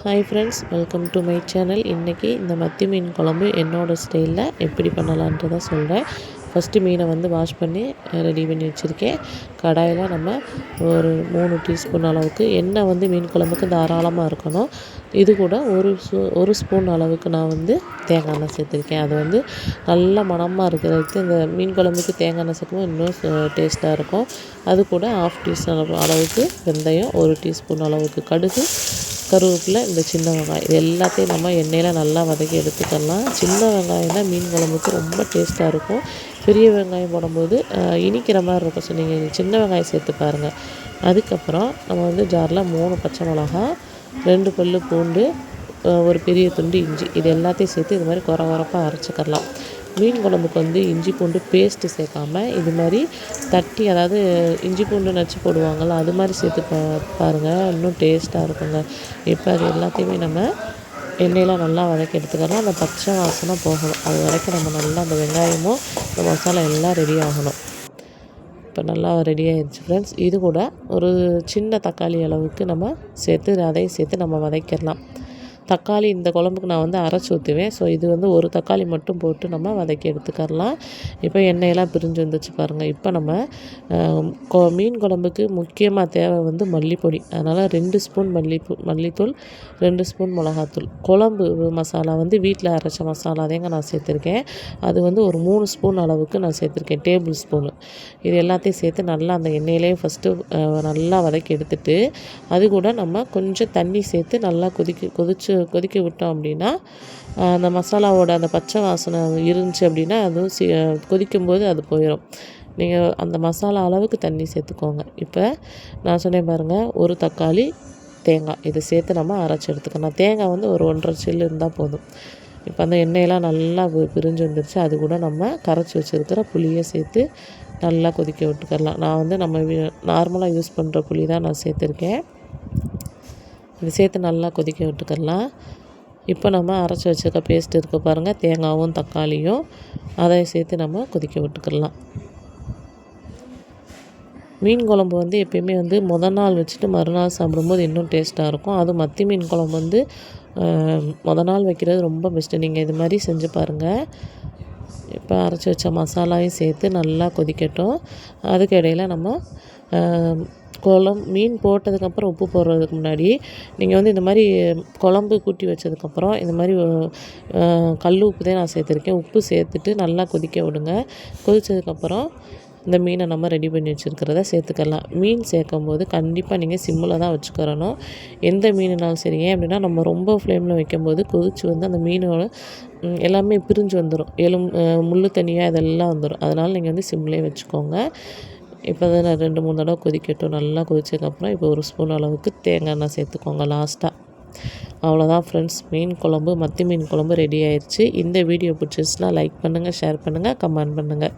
Hi friends welcome to my channel இன்றைக்கி இந்த மத்தி மீன் குழம்பு என்னோடய ஸ்டைலில் எப்படி பண்ணலான்றதை சொல்கிறேன் ஃபஸ்ட்டு மீனை வந்து வாஷ் பண்ணி ரெடி பண்ணி வச்சுருக்கேன். கடாயில் நம்ம ஒரு மூணு டீஸ்பூன் அளவுக்கு எண்ணெய் வந்து மீன் குழம்புக்கு தாராளமாக இருக்கணும். இது கூட ஒரு ஒரு ஸ்பூன் அளவுக்கு நான் வந்து தேங்காய் எண்ணெய் சேர்த்துருக்கேன். அது வந்து நல்ல மணமாக இருக்கிறதுக்கு இந்த மீன் குழம்புக்கு தேங்காய் எண்ணெய் சேர்க்கும் இன்னும் டேஸ்ட்டாக இருக்கும். அது கூட ஆஃப் டீஸ்பூன் அளவுக்கு வெந்தயம் ஒரு டீஸ்பூன் அளவுக்கு கடுகு கருவேப்பிலை இந்த சின்ன வெங்காயம். இது எல்லாத்தையும் நம்ம எண்ணெயில் நல்லா வதக்கி எடுத்துக்கலாம். சின்ன வெங்காயம் தான் மீன் குழம்புக்கு ரொம்ப டேஸ்ட்டாக இருக்கும். பெரிய வெங்காயம் போடும்போது இனிக்கிற மாதிரி இருக்கும். ஸோ நீங்கள் சின்ன வெங்காயம் சேர்த்து பாருங்கள் அதுக்கப்புறம் நம்ம வந்து ஜாரில் மூணு பச்சை மிளகா ரெண்டு பல் பூண்டு ஒரு பெரிய துண்டு இஞ்சி. இது எல்லாத்தையும் சேர்த்து இது மாதிரி குறை குறப்பாக அரைச்சிக்கலாம் மீன் குழம்புக்கு வந்து இஞ்சி பூண்டு பேஸ்ட்டு சேர்க்காம இது மாதிரி தட்டி அதாவது இஞ்சி பூண்டு நச்சு போடுவாங்கள்ல அது மாதிரி சேர்த்து பா பாருங்கள் இன்னும் டேஸ்ட்டாக இருக்குங்க. இப்போ அது எல்லாத்தையுமே நம்ம எண்ணெயில் நல்லா வதக்கி எடுத்துக்கலாம் அந்த பச்சை வாசனை போகணும். அது வரைக்கும் நம்ம நல்லா அந்த வெங்காயமும் இந்த மசாலா எல்லாம் ரெடி ஆகணும். இப்போ நல்லா ரெடி ஆயிடுச்சு ஃப்ரெண்ட்ஸ் இது கூட ஒரு சின்ன தக்காளி அளவுக்கு நம்ம சேர்த்து அதையும் சேர்த்து நம்ம வதக்கிடலாம். தக்காளி இந்த குழம்புக்கு நான் வந்து அரைச்சி ஊற்றுவேன் ஸோ இது வந்து ஒரு தக்காளி மட்டும் போட்டு நம்ம வதக்கி எடுத்துக்கரலாம் இப்போ எண்ணெயெல்லாம் பிரிஞ்சு வந்துச்சு பாருங்கள் இப்போ நம்ம மீன் குழம்புக்கு முக்கியமாக தேவை வந்து மல்லிப்பொடி. அதனால் ரெண்டு ஸ்பூன் மல்லிப்பூ மல்லித்தூள் ரெண்டு ஸ்பூன் மிளகாத்தூள். குழம்பு மசாலா வந்து வீட்டில் அரைச்ச மசாலா அதேங்க நான் சேர்த்துருக்கேன். அது வந்து ஒரு மூணு ஸ்பூன் அளவுக்கு நான் சேர்த்துருக்கேன். Table spoon. இது எல்லாத்தையும் சேர்த்து நல்லா அந்த எண்ணெயிலே ஃபஸ்ட்டு நல்லா வதக்கி எடுத்துட்டு அது கூட நம்ம கொஞ்சம் தண்ணி சேர்த்து நல்லா கொதிக்க கொதிச்சு கொதிக்க விட்டோம் அப்படின்னா அந்த மசாலாவோட அந்த பச்சை வாசனை இருந்துச்சு அப்படின்னா அதுவும் சி கொதிக்கும்போது அது போயிடும் நீங்கள் அந்த மசாலா அளவுக்கு தண்ணி சேர்த்துக்கோங்க. இப்போ நான் சொன்னேன் பாருங்கள் ஒரு தக்காளி தேங்காய். இதை சேர்த்து நம்ம அரைச்சி எடுத்துக்கணும் தேங்காய் வந்து ஒரு ஒன்றரை சில்லு இருந்தால் போதும். இப்போ அந்த எண்ணெயெல்லாம் நல்லா பிரிஞ்சு வந்துருச்சு. அது கூட நம்ம கரைச்சி வச்சுருக்கிற புளியை சேர்த்து நல்லா கொதிக்க விட்டுக்கலாம். நான் வந்து நம்ம நார்மலாக யூஸ் பண்ணுற புளி தான் நான் சேர்த்துருக்கேன். இது சேர்த்து நல்லா கொதிக்க விட்டுக்கலாம். இப்போ நம்ம அரைச்சி வச்சுருக்க பேஸ்ட் இருக்க பாருங்கள் தேங்காவும் தக்காளியும் அதை சேர்த்து நம்ம கொதிக்க விட்டுக்கலாம். மீன் குழம்பு வந்து எப்பயுமே வந்து முதல் நாள் வச்சுட்டு மறுநாள் சாப்பிடும்போது இன்னும் டேஸ்ட்டாக இருக்கும். அது மத்தி மீன் குழம்பு வந்து மொதல் நாள் வைக்கிறது ரொம்ப பெஸ்ட்டு நீங்கள் இது மாதிரி செஞ்சு பாருங்கள் இப்போ அரைச்சி வச்ச மசாலாவையும் சேர்த்து நல்லா கொதிக்கட்டும். அதுக்கு இடையில் நம்ம குழம் மீன் போட்டதுக்கப்புறம் உப்பு போடுறதுக்கு முன்னாடி நீங்கள் வந்து இந்த மாதிரி குழம்பு கூட்டி வச்சதுக்கப்புறம் இந்த மாதிரி கல் உப்பு தான் நான் சேர்த்துருக்கேன். உப்பு சேர்த்துட்டு நல்லா கொதிக்க விடுங்க. கொதித்ததுக்கப்புறம் இந்த மீனை நம்ம ரெடி பண்ணி வச்சுருக்கிறத சேர்த்துக்கலாம். மீன் சேர்க்கும் போது கண்டிப்பாக நீங்கள் சிம்மில் தான் வச்சுக்கிறணும். எந்த மீனுனாலும் சரி ஏன் அப்படின்னா நம்ம ரொம்ப ஃப்ளேமில் வைக்கும்போது கொதித்து வந்து அந்த மீனோட எல்லாமே பிரிஞ்சு வந்துடும் எலும் முள் தனியாக இதெல்லாம் வந்துடும் அதனால் நீங்கள் வந்து சிம்லேயே வச்சுக்கோங்க. இப்போ தான் நான் ரெண்டு மூணு தடவை கொதிக்கட்டும். நல்லா கொதிச்சதுக்கப்புறம் இப்போ ஒரு ஸ்பூன் அளவுக்கு தேங்காய் எண்ணெய் சேர்த்துக்கோங்க லாஸ்ட்டாக அவ்வளோதான் ஃப்ரெண்ட்ஸ் மீன் குழம்பு மத்தி மீன் குழம்பு ரெடி ஆயிடுச்சு இந்த வீடியோ பிடிச்சிருச்சுன்னா லைக் பண்ணுங்கள் ஷேர் பண்ணுங்கள் கமெண்ட் பண்ணுங்கள்